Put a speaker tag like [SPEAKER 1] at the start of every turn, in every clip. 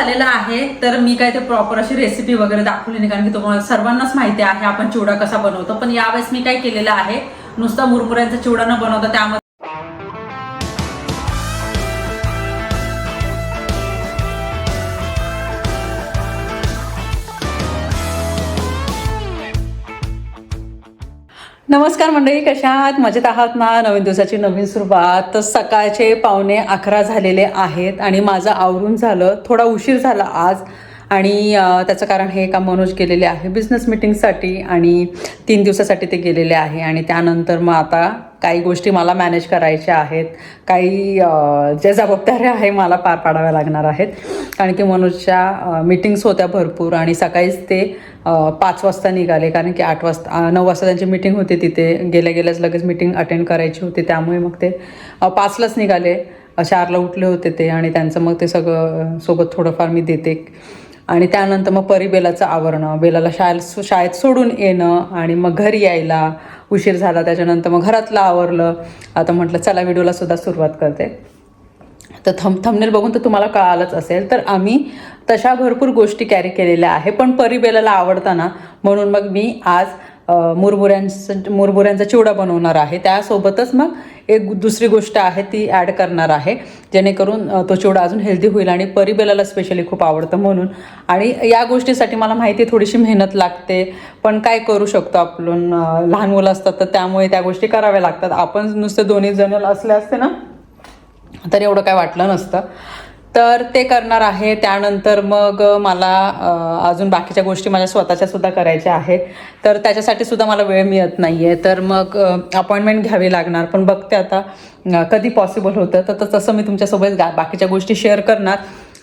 [SPEAKER 1] झालेला आहे तर मी काय ते प्रॉपर अशी रेसिपी वगैरे दाखवली नाही कारण की तुम्हाला सर्वांनाच माहिती आहे आपण चिवडा कसा बनवतो. पण यावेळेस मी काय केलेलं आहे नुसता मुरमुऱ्यांचा चिवडा न बनवता त्यामध्ये नमस्कार मंडळी कशा आहात? मजेत आहात ना? नवीन दिवसाची नवीन सुरुवात. तर सकाळचे पावणे अकरा झालेले आहेत आणि माझं आवरून झालं थोडा उशीर झाला आज. आणि त्याचं कारण हे का मनोज गेलेले आहे बिझनेस मिटिंगसाठी आणि तीन दिवसासाठी ते गेलेले आहे. आणि त्यानंतर मग आता काही गोष्टी मला मॅनेज करायच्या आहेत. काही जे ज्या जबाबदाऱ्या आहे मला पार पाडाव्या लागणार आहेत. कारण की मनोजच्या मीटिंग्स होत्या भरपूर आणि सकाळीच ते पाच वाजता निघाले. कारण की आठ वाजता नऊ वाजता त्यांची मीटिंग होती तिथे. गेल्या गेल्याच लगेच मीटिंग अटेंड करायची होती. त्यामुळे मग ते पाचलाच निघाले. चारला उठले होते ते आणि त्यांचं मग ते सगळं सोबत थोडंफार मी देते. आणि त्यानंतर मग परिबेलाचं आवरणं बेलाला शाळेत शाळेत सोडून येणं आणि मग घरी यायला उशीर झाला. त्याच्यानंतर मग घरातलं आवरलं. आता म्हटलं चला व्हिडिओला सुद्धा सुरुवात करते. तर थम थंबनेल बघून तर तुम्हाला कळालंच असेल. तर आम्ही तशा भरपूर गोष्टी कॅरी केलेल्या आहे. पण परिबेलाला आवडताना म्हणून मग मी आज मुरमुऱ्यांचं मुरमुऱ्यांचा चिवडा बनवणार आहे. त्यासोबतच मग एक दुसरी गोष्ट आहे ती ॲड करणार आहे. जेणेकरून तो चिवडा अजून हेल्दी होईल आणि परिबेलाला स्पेशली खूप आवडतं म्हणून. आणि या गोष्टीसाठी मला माहिती थोडीशी मेहनत लागते. पण काय करू शकतो आपण? लहान मुलं असतात तर त्यामुळे त्या गोष्टी कराव्या लागतात. आपण नुसते दोन्ही जण असले असते ना तर एवढं काय वाटलं नसतं. तर ते करणार आहे. त्यानंतर मग मला अजून बाकीच्या गोष्टी माझ्या स्वतःच्या सुद्धा करायच्या आहेत. तर त्याच्यासाठी सुद्धा मला वेळ मिळत नाही आहे तर मग अपॉइंटमेंट घ्यावी लागणार. पण बघते आता कधी पॉसिबल होतं. तर तसं मी तुमच्यासोबत गा- बाकीच्या गोष्टी शेअर करणार.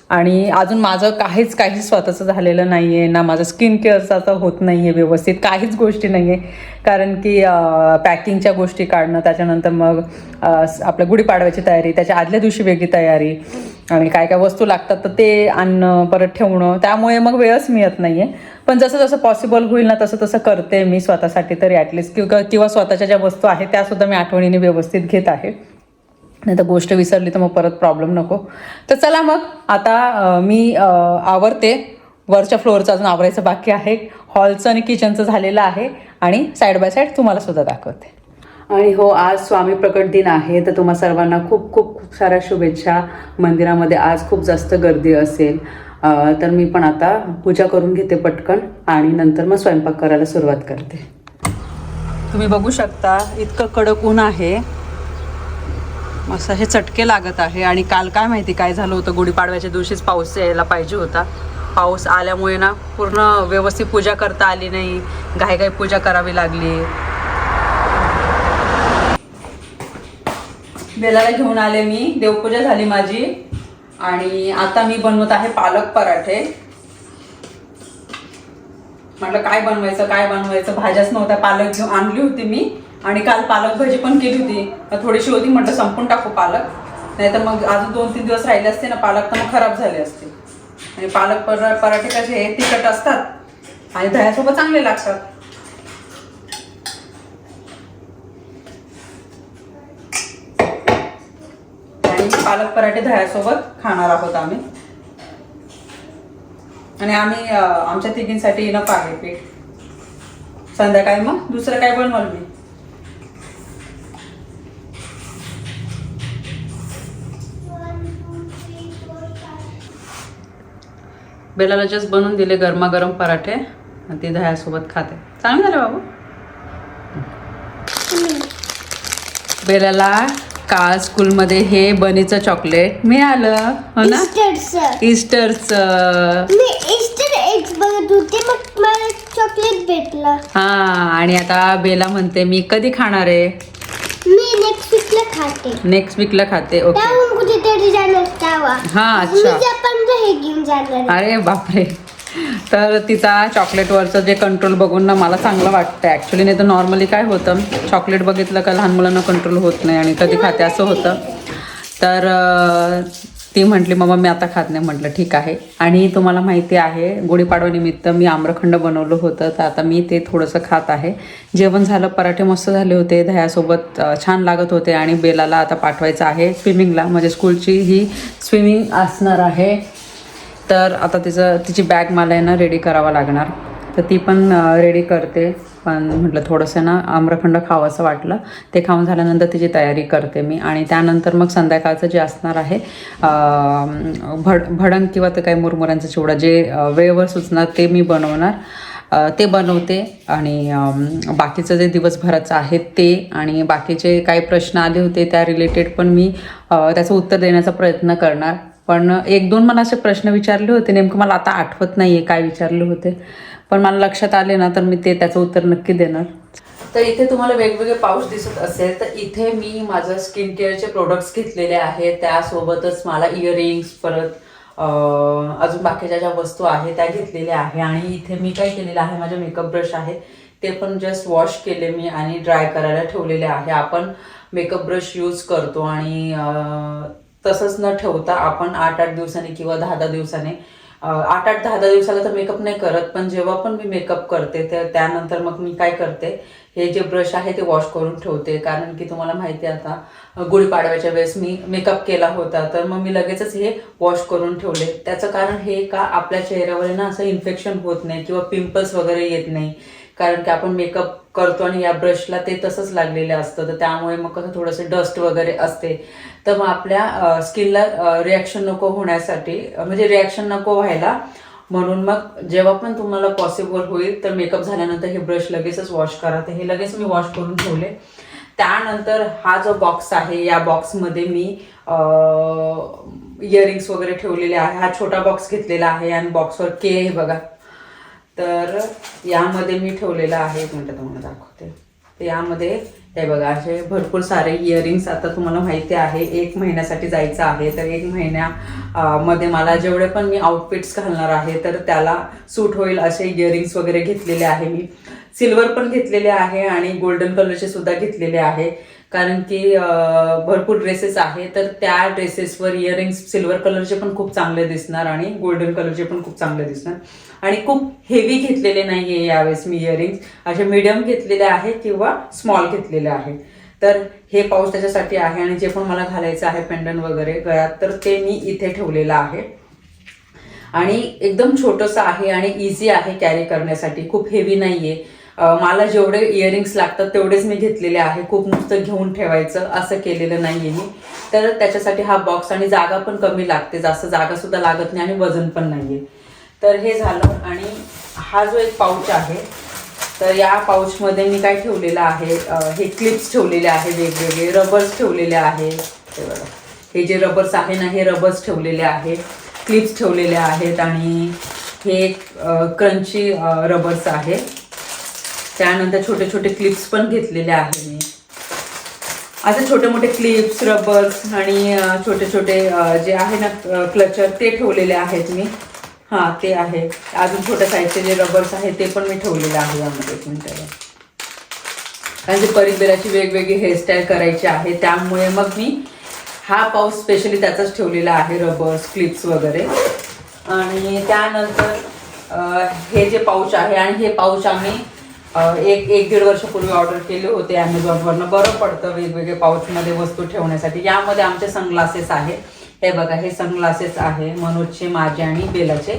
[SPEAKER 1] आणि अजून माझं काहीच काहीच स्वतःचं झालेलं नाही आहे ना माझं स्किन केअरचं तर होत नाही आहे व्यवस्थित काहीच गोष्टी नाही आहे कारण की पॅकिंगच्या गोष्टी काढणं त्याच्यानंतर मग आपल्या गुढीपाडव्याची तयारी त्याच्या आदल्या दिवशी वेगळी तयारी आणि काय काय वस्तू लागतात तर ते आणणं परत ठेवणं त्यामुळे मग वेळच मिळत नाही आहे पण जसं जसं पॉसिबल होईल ना तसं तसं करते मी स्वतःसाठी तरी ॲटलिस्ट किंवा किंवा स्वतःच्या ज्या वस्तू आहेत त्यासुद्धा मी आठवणीने व्यवस्थित घेत आहे. नाही तर गोष्ट विसरली तर मग परत प्रॉब्लेम नको. तर चला मग आता मी आवरते. वरच्या फ्लोअरचं अजून आवरायचं बाकी आहे. हॉलचं आणि किचनचं झालेलं आहे. आणि साईड बाय साईड तुम्हाला सुद्धा दाखवते. आणि हो आज स्वामी प्रकट दिन आहे. तर तुम्हा सर्वांना खूप खूप खूप साऱ्या शुभेच्छा. मंदिरामध्ये आज खूप जास्त गर्दी असेल. तर मी पण आता पूजा करून घेते पटकन. आणि नंतर मग स्वयंपाक करायला सुरुवात करते. तुम्ही बघू शकता इतकं कडक ऊन आहे. असं हे चटके लागत आहे. आणि काल काय माहिती काय झालं होतं? गुढीपाडव्याच्या दिवशीच पाऊस यायला पाहिजे होता. पाऊस आल्यामुळे ना पूर्ण व्यवस्थित पूजा करता आली नाही. घाईघाई पूजा करावी लागली. बेलाला घेऊन आले मी. देवपूजा झाली माझी. आणि आता मी बनवत आहे पालक पराठे. म्हटलं काय बनवायचं काय बनवायचं? भाज्याच नव्हत्या. पालक घेऊन आणली होती मी. आणि काल पालक भाजी पण केली होती. तर थोडीशी होती म्हटलं संपून टाकू पालक. नाही तर मग अजून दोन तीन दिवस राहिले असते ना पालक तर मग खराब झाले असते. आणि पालक पर पराठे कसे हे तिखट असतात आणि दह्यासोबत चांगले लागतात. आणि पालक पराठे दह्यासोबत खाणार आहोत आम्ही. आणि आम्ही आमच्या तिघींसाठी इनफ आहे पीठ संध्याकाळी मग दुसरं काय बनवाल मी? बेलाला जस्ट बनवून दिले गरमागरम पराठे. आणि ते दह्यासोबत खाते. चांगले झाले बाबू. बेलाला काल स्कूलमध्ये हे बनीचं चॉकलेट मिळालं. हो ना?
[SPEAKER 2] इस्टरचं चॉकलेट भेटलं.
[SPEAKER 1] हा आणि आता बेला म्हणते मी कधी खाणार आहे?
[SPEAKER 2] मी नेक्स्ट वीकला खाते.
[SPEAKER 1] नेक्स्ट वीकला खाते ओके
[SPEAKER 2] त्याहून कुठेतरी जाणार तेव्हा
[SPEAKER 1] हा
[SPEAKER 2] मी
[SPEAKER 1] अच्छा
[SPEAKER 2] हे घेऊन जाणार.
[SPEAKER 1] अरे बापरे. तर तिचा चॉकलेटवरचं जे कंट्रोल बघून ना मला चांगलं वाटतं ॲक्च्युली नाही तर नॉर्मली काय होतं? चॉकलेट बघितलं का लहान मुलांना कंट्रोल होत नाही आणि कधी खाते असं होतं. तर ती म्हटली मम्मा मी आता खात नाही. म्हटलं ठीक आहे. आणि तुम्हाला माहिती आहे गुढीपाडवानिमित्त मी आम्रखंड बनवलं होतं तर आता मी ते थोडंसं खात आहे. जेवण झालं पराठे मस्त झाले होते दह्यासोबत छान लागत होते आणि बेलाला आता पाठवायचं आहे. स्विमिंगला म्हणजे स्कूलची ही स्विमिंग असणार आहे. तर आता तिचं तिची बॅग मला आहे ना रेडी करावा लागणार. तर ती पण रेडी करते. पण म्हटलं थोडंसं ना आम्रखंड खावंसं वाटलं. ते खाऊन झाल्यानंतर तिची तयारी करते मी. आणि त्यानंतर मग संध्याकाळचं जे असणार आहे भड भडंग किंवा तर काही मुरमुऱ्यांचा चिवडा जे वेळेवर सुचणार ते मी बनवणार. ते बनवते. आणि बाकीचं जे दिवसभराचं आहे ते आणि बाकीचे काही प्रश्न आले होते त्या रिलेटेड पण मी त्याचं उत्तर देण्याचा प्रयत्न करणार. पण एक दोन मला असे प्रश्न विचारले होते. नेमकं मला आता आठवत नाही आहे काय विचारले होते. पण मला लक्षात आले ना तर मी ते त्याचं उत्तर नक्की देणार. तर इथे तुम्हाला वेगवेगळे पाऊस दिसत असेल तर इथे मी माझं स्किन केअरचे प्रोडक्ट्स घेतलेले आहेत. त्यासोबतच मला इयरिंग्स परत अजून बाकीच्या ज्या वस्तू आहेत त्या घेतलेल्या आहे. आणि इथे मी काय केलेलं आहे माझे मेकअप ब्रश आहे ते पण जस्ट वॉश केले मी आणि ड्राय करायला ठेवलेले आहे. आपण मेकअप ब्रश यूज करतो आणि तसंच न ठेवता आपण आठ आठ दिवसांनी किंवा दहा दहा दिवसाने आठ आठ दहा दहा दिवसाला तर मेकअप नाही करत पण जेव्हा पण मी मेकअप करते तर त्यानंतर मग मी काय करते हे जे ब्रश आहे ते वॉश करून ठेवते. कारण की तुम्हाला माहिती आहे आता गुढीपाडव्याच्या वेळेस मी मेकअप केला होता तर मग मी लगेचच हे वॉश करून ठेवले. त्याचं कारण हे का आपल्या चेहऱ्यावर ना असं इन्फेक्शन होत नाही किंवा पिंपल्स वगैरे येत नाही. कारण की आपण मेकअप करतो आणि या ब्रशला ते तसंच लागलेलं असतं. तर त्यामुळे मग कसं थोडंसं डस्ट वगैरे असते. तर मग आपल्या स्किनला रिॲक्शन नको होण्यासाठी म्हणजे रिॲक्शन नको व्हायला म्हणून मग जेव्हा पण तुम्हाला पॉसिबल होईल तर मेकअप झाल्यानंतर हे ब्रश लगेचच वॉश करा. तर हे लगेच मी वॉश करून ठेवले. त्यानंतर हा जो बॉक्स आहे या बॉक्समध्ये मी इयरिंग्स वगैरे ठेवलेले आहे. हा छोटा बॉक्स घेतलेला आहे. आणि बॉक्सवर के आहे बघा. तर यामध्ये मी ठेवलेलं आहे एक मिनटं तुम्हाला दाखवते. तर यामध्ये हे बघा असे भरपूर सारे इयरिंग्स आता तुम्हाला माहिती आहे एक महिन्यासाठी जायचं आहे तर एक महिन्या मध्ये मला जेवढे पण मी आउटफिट्स घालणार आहे तर त्याला सूट होईल असे इयरिंग्स वगैरे घेतलेले आहे मी. सिल्वर पण घेतलेले आहे आणि गोल्डन कलरचे सुद्धा घेतलेले आहे. कारण की भरपूर ड्रेसेस आहे तर त्या ड्रेसेसवर इयरिंग्स सिल्वर कलरचे पण खूप चांगले दिसणार आणि गोल्डन कलरचे पण खूप चांगले दिसणार. आणि खूप हेवी घेतलेले नाही आहे यावेळेस मी इयरिंग्स असे मीडियम घेतलेले आहे किंवा स्मॉल घेतलेले आहे तर हे पाऊस त्याच्यासाठी आहे आणि जे पण मला घालायचं आहे पेंडन वगैरे गळ्यात तर ते मी इथे ठेवलेलं आहे. आणि एकदम छोटंसं आहे आणि इझी आहे कॅरी करण्यासाठी. खूप हेवी नाहीये. आहे मला जेवढे इयरिंग्स लागतात तेवढेच मी घेतलेले आहे. खूप नुसतं घेऊन ठेवायचं असं केलेलं नाही आहे मी. तर त्याच्यासाठी हा बॉक्स आणि जागा पण कमी लागते. जास्त जागासुद्धा लागत नाही आणि वजन पण नाहीये. तर हे झालं आणि हा जो एक पाऊच आहे तर या पाऊचमध्ये मी काय ठेवलेलं आहे हे क्लिप्स ठेवलेले आहे वेगवेगळे रबर्स ठेवलेले आहे. हे बघा हे जे रबर्स आहे ना हे रबर्स ठेवलेले आहे. क्लिप्स ठेवलेले आहेत आणि हे एक क्रंची रबर्स आहे. त्यानंतर छोटे छोटे क्लिप्स पण घेतलेले आहे मी. असे छोटे मोठे क्लिप्स रबर्स आणि छोटे छोटे जे आहे ना क्लचर ते ठेवलेले आहेत मी. हां ते आहे. अजून छोट्या साईजचे जे रबर्स आहे ते पण मी ठेवलेले आहे यामध्ये एक कारण की परिबिराची वेगवेगळी हेअरस्टाईल करायची आहे. त्यामुळे मग मी हा पाऊस स्पेशली त्याचाच ठेवलेला आहे रबर्स क्लिप्स वगैरे. आणि त्यानंतर हे जे पाऊच आहे आणि हे पाऊच आम्ही एक एक दीड वर्षापूर्वी ऑर्डर केले होते ॲमेझॉनवरनं बरं पडतं वेगवेगळे पाऊचमध्ये वस्तू ठेवण्यासाठी. यामध्ये आमचे सनग्लासेस आहेत. हे बघा हे सनग्लासेस आहे मनोजचे माझे आणि बेलाचे.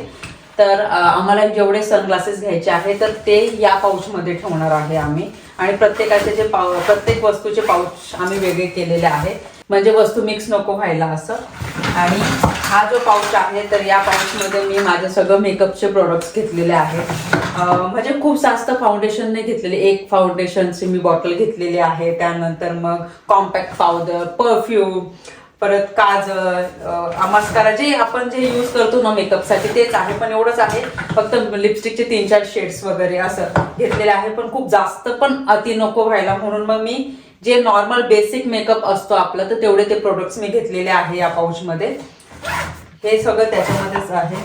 [SPEAKER 1] तर आम्हाला जेवढे सनग्लासेस घ्यायचे आहे तर ते या पाऊचमध्ये ठेवणार आहे आम्ही. आणि प्रत्येकाचे जे पाऊ प्रत्येक वस्तूचे पाऊच आम्ही वेगळे केलेले आहेत. म्हणजे वस्तू मिक्स नको व्हायला असं. आणि हा जो पाऊच आहे तर या पाऊचमध्ये मी माझं सगळं मेकअपचे प्रोडक्ट्स घेतलेले आहेत. म्हणजे खूप जास्त फाउंडेशन नाही घेतलेले. एक फाउंडेशनची मी बॉटल घेतलेली आहे. त्यानंतर मग कॉम्पॅक्ट पावडर परफ्यूम परत काजळ मस्कारा जे आपण जे यूज करतो ना मेकअपसाठी तेच आहे. पण एवढंच आहे फक्त लिपस्टिकचे तीन चार शेड्स वगैरे असं घेतलेले आहे. पण खूप जास्त पण अति नको व्हायला. म्हणून मग मी जे नॉर्मल बेसिक मेकअप असतो आपलं तर तेवढे ते प्रोडक्ट्स मी घेतलेले आहे या पाऊचमध्ये हे सगळं त्याच्यामध्येच आहे.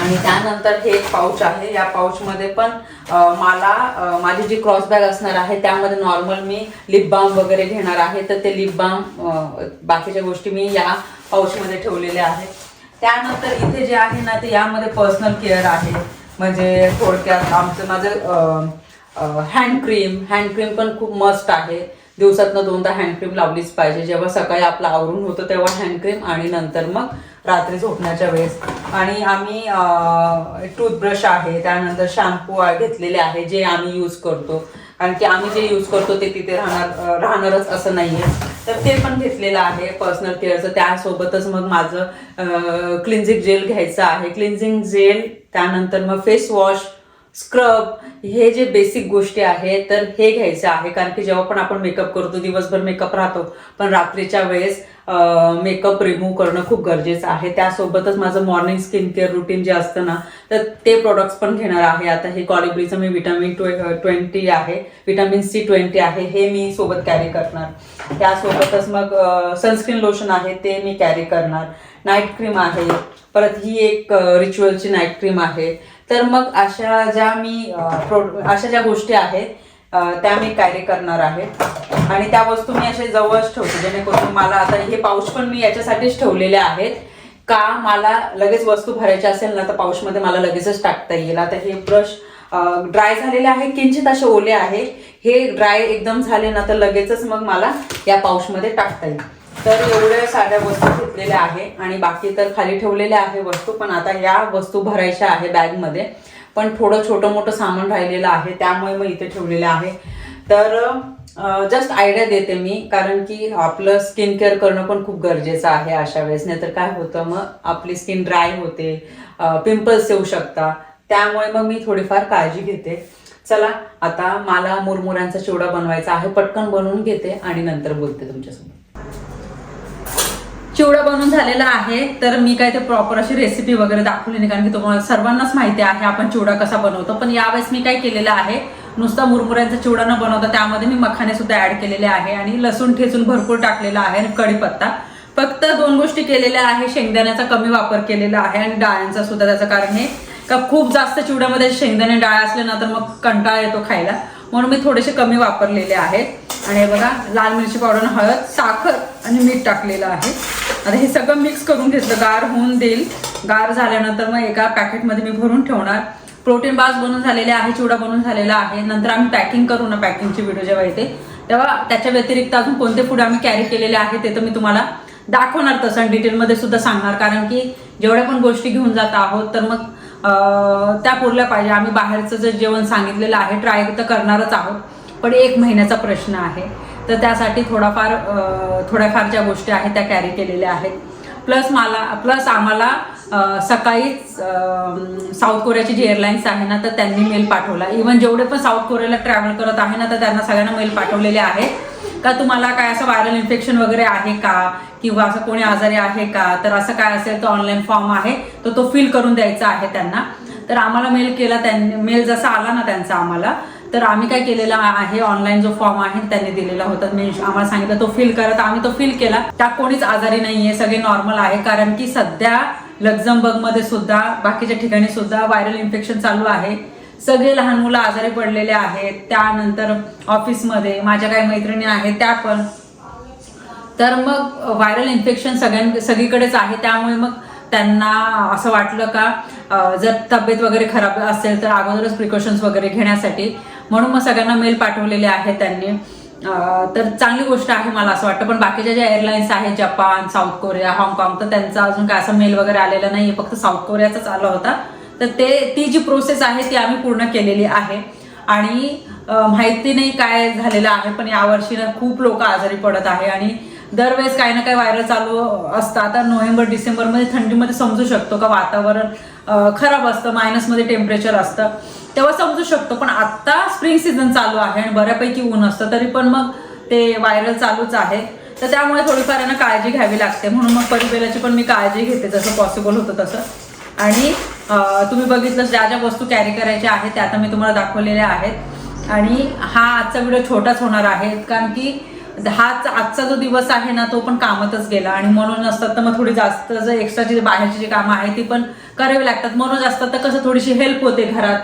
[SPEAKER 1] आणि त्यानंतर हे एक पाऊच आहे. या पाऊचमध्ये पण मला माझी जी क्रॉस बॅग असणार आहे त्यामध्ये नॉर्मल मी लिप बाम वगैरे घेणार आहे. तर ते लिप बाम बाकीच्या गोष्टी मी या पाऊचमध्ये ठेवलेल्या आहेत. त्यानंतर इथे जे आहे ना ते यामध्ये पर्सनल केअर आहे. म्हणजे थोडक्यात आमचं माझं हँड क्रीम हँड क्रीम पण खूप मस्त आहे. दिवसातनं दोनदा हँडक्रीम लावलीच पाहिजे. जेव्हा सकाळी आपलं आवरून होतं तेव्हा हँडक्रीम आणि नंतर मग रात्री झोपण्याच्या वेळेस. आणि आम्ही टूथब्रश आहे त्यानंतर शॅम्पू घेतलेले आहे जे आम्ही यूज करतो. कारण की आम्ही जे यूज करतो ते तिथे राहणार राहणारच असं नाही आहे तर ते पण घेतलेलं आहे पर्सनल केअरचं त्यासोबतच मग माझं क्लिन्झिंग जेल घ्यायचं आहे. क्लिन्झिंग जेल त्यानंतर मग फेस वॉश स्क्रब हे जे बेसिक गोष्टी आहेत तर हे घ्यायचं आहे. कारण की जेव्हा पण आपण मेकअप करतो दिवसभर मेकअप राहतो. पण रात्रीच्या वेळेस मेकअप रिमूव्ह करणं खूप गरजेचं आहे. त्यासोबतच माझं मॉर्निंग स्किन केअर रुटीन जे असतं ना तर ते प्रोडक्ट्स पण घेणार आहे. आता हे कॉलिब्रीचं मी विटामिन ट्वेंटी आहे. विटामिन सी ट्वेंटी आहे. हे मी सोबत कॅरी करणार. त्यासोबतच मग सनस्क्रीन लोशन आहे ते मी कॅरी करणार. नाईट क्रीम आहे. परत ही एक रिच्युअलची नाईट क्रीम आहे. तर मग अशा ज्या मी प्रो- अशा ज्या गोष्टी आहेत त्या मी कॅरी करणार आहे. आणि त्या वस्तू मी असे जवळच ठेवते जेणेकरून मला आता हे पाऊच पण मी याच्यासाठीच ठेवलेले आहेत. का मला लगेच वस्तू भरायची असेल ना तर पाऊचमध्ये मला लगेचच टाकता येईल. आता हे ब्रश ड्राय झालेले आहे किंचित असे ओले आहे. हे ड्राय एकदम झाले ना तर लगेचच मग मला या पाऊचमध्ये टाकता येईल. तर एवढ्या साऱ्या वस्तू घेतलेल्या आहे आणि बाकी तर खाली ठेवलेल्या आहे वस्तू पण आता या वस्तू भरायच्या आहे बॅगमध्ये. पण थोडं छोटं मोठं सामान राहिलेलं आहे त्यामुळे मग इथे ठेवलेलं आहे. तर जस्ट आयडिया देते मी कारण की आपलं स्किन केअर करणं पण खूप गरजेचं आहे अशा वेळेस. नाहीतर काय होतं मग आपली स्किन ड्राय होते पिंपल्स येऊ शकता त्यामुळे मग मी थोडीफार काळजी घेते. चला आता मला मुरमुऱ्यांचा चिवडा बनवायचा आहे पटकन बनवून घेते आणि नंतर बोलते तुमच्यासोबत. चिवडा बनवून झालेला आहे. तर मी काय ते प्रॉपर अशी रेसिपी वगैरे दाखवली नाही कारण की तुम्हाला सर्वांनाच माहिती आहे आपण चिवडा कसा बनवतो. पण यावेळेस मी काय केलेलं आहे नुसता मुरमुऱ्यांचा चिवडा न बनवता त्यामध्ये मी मखाने सुद्धा ऍड केलेले आहे आणि लसूण ठेचून भरपूर टाकलेला आहे आणि कढीपत्ता फक्त दोन गोष्टी केलेल्या आहे शेंगदाण्याचा कमी वापर केलेला आहे आणि डाळ्यांचा सुद्धा त्याचं कारण हे का खूप जास्त चिवड्यामध्ये शेंगदाणे डाळ असले ना तर मग कंटाळा येतो खायला. म्हणून मी थोडेसे कमी वापरलेले आहेत आणि हे बघा लाल मिरची पावडर हळद साखर आणि मीठ टाकलेलं आहे. आता हे सगळं मिक्स करून घेतलं. गार होऊन देईल. गार झाल्यानंतर मग एका पॅकेटमध्ये मी भरून ठेवणार. प्रोटीन बास बनून झालेले आहे चिवडा बनून झालेला आहे. नंतर आम्ही पॅकिंग करू ना पॅकिंगची व्हिडिओ जेव्हा येते. तेव्हा त्याच्या व्यतिरिक्त अजून कोणते फूड आम्ही कॅरी केलेले आहे ते तर मी तुम्हाला दाखवणार तसं डिटेलमध्ये सुद्धा सांगणार. कारण की जेवढ्या पण गोष्टी घेऊन जात आहोत तर मग त्या पुरल्या पाहिजे. आम्ही बाहेरचं जे जेवण सांगितलेलं आहे ट्राय तर करणारच आहोत. पण एक महिन्याचा प्रश्न आहे. तर त्यासाठी थोडाफार थोड्याफार ज्या गोष्टी आहेत त्या कॅरी केलेल्या आहेत. प्लस मला प्लस आम्हाला सकाळीच साऊथ कोरियाची जी एअरलाईन्स आहे ना तर त्यांनी मेल पाठवला. इव्हन जेवढे पण साऊथ कोरियाला ट्रॅव्हल करत आहे ना तर त्यांना सगळ्यांना मेल पाठवलेले आहे का तुम्हाला काय असं व्हायरल इन्फेक्शन वगैरे आहे का? किंवा असं कोणी आजारी आहे का? तर असं काय असेल तर ऑनलाईन फॉर्म आहे तर तो फिल करून द्यायचा आहे त्यांना. तर आम्हाला मेल केला त्यांनी मेल जसा आला ना त्यांचा आम्हाला तर आम्ही काय केलेला आहे ऑनलाईन जो फॉर्म आहे त्यांनी दिलेला होता. मी आम्हाला सांगितलं तो फिल करा. तर आम्ही तो फिल केला. त्या कोणीच आजारी नाहीये सगळे नॉर्मल आहे. कारण की सध्या लक्झमबर्गमध्ये सुद्धा बाकीच्या ठिकाणी सुद्धा व्हायरल इन्फेक्शन चालू आहे. सगळे लहान मुलं आजारी पडलेले आहेत. त्यानंतर ऑफिसमध्ये माझ्या काही मैत्रिणी आहेत त्या पण. तर मग व्हायरल इन्फेक्शन सगळ्यां सगळीकडेच आहे. त्यामुळे मग त्यांना असं वाटलं का जर तब्येत वगैरे खराब असेल तर अगोदरच प्रिकॉशन्स वगैरे घेण्यासाठी म्हणून मग सगळ्यांना मेल पाठवलेले आहेत त्यांनी. तर चांगली गोष्ट आहे मला असं वाटतं. पण बाकीच्या ज्या एअरलाईन्स आहेत जपान साऊथ कोरिया हाँगकाँग तर त्यांचा अजून काय असं मेल वगैरे आलेला नाही फक्त साऊथ कोरियाचाच आला होता. तर ते ती जी प्रोसेस आहे ती आम्ही पूर्ण केलेली आहे. आणि माहिती नाही काय झालेलं आहे पण यावर्षी ना खूप लोक आजारी पडत आहे. आणि दरवेळेस काही ना काही व्हायरल चालू असतं. आता नोव्हेंबर डिसेंबरमध्ये थंडीमध्ये समजू शकतो का? वातावरण खराब असतं मायनसमध्ये टेम्परेचर असतं. तेव्हा समजू शकतो पण आत्ता स्प्रिंग सीझन चालू आहे आणि बऱ्यापैकी ऊन असतं तरी पण मग ते व्हायरल चालूच आहे. तर त्यामुळे थोडीफार यांना काळजी घ्यावी लागते. म्हणून मग परिबेलाची पण मी काळजी घेते जसं पॉसिबल होतं तसं. आणि तुम्ही बघितलं ज्या ज्या वस्तू कॅरी करायच्या आहेत त्या आता मी तुम्हाला दाखवलेल्या आहेत. आणि हा आजचा व्हिडिओ छोटाच होणार आहे कारण की हाच आजचा जो दिवस आहे ना तो पण कामातच गेला. आणि म्हणून असतात तर मग थोडी जास्त जर एक्स्ट्राची जी बाहेरची जी कामं आहेत ती पण करावी लागतात. म्हणून असतात तर कसं थोडीशी हेल्प होते घरात.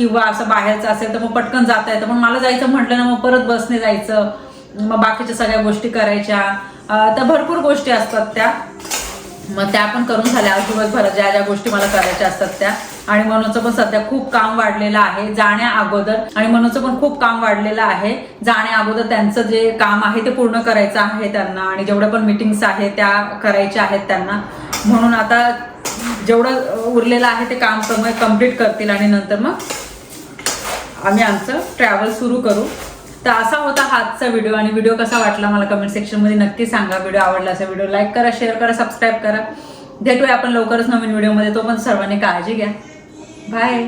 [SPEAKER 1] किंवा असं बाहेरचं असेल तर मग पटकन जाता येतं. पण मला जायचं म्हटलं ना मग परत बसने जायचं. मग बाकीच्या सगळ्या गोष्टी करायच्या. तर भरपूर गोष्टी असतात त्या. मग त्या पण करून झाल्या. दिवसभर दिवसभरात ज्या ज्या गोष्टी मला करायच्या असतात त्या. आणि मनोचं पण सध्या खूप काम वाढलेलं आहे जाण्या अगोदर. आणि मनोचं पण खूप काम वाढलेलं आहे जाण्या अगोदर त्यांचं जे काम आहे ते पूर्ण करायचं आहे त्यांना. आणि जेवढ्या पण मिटिंग्स आहेत त्या करायच्या आहेत त्यांना. म्हणून आता जेवढं उरलेलं आहे ते काम कंप्लीट करतील आणि नंतर मग आम्ही आमचं ट्रॅव्हल सुरू करू. तर असा होता हातचा आजचा व्हिडिओ आणि व्हिडिओ कसा वाटला मला कमेंट सेक्शनमध्ये नक्की सांगा. व्हिडिओ आवडला असा व्हिडिओ लाईक करा शेअर करा सबस्क्राईब करा. भेटूया आपण लवकरच नवीन व्हिडिओमध्ये तो पण सर्वांनी काळजी घ्या. बाय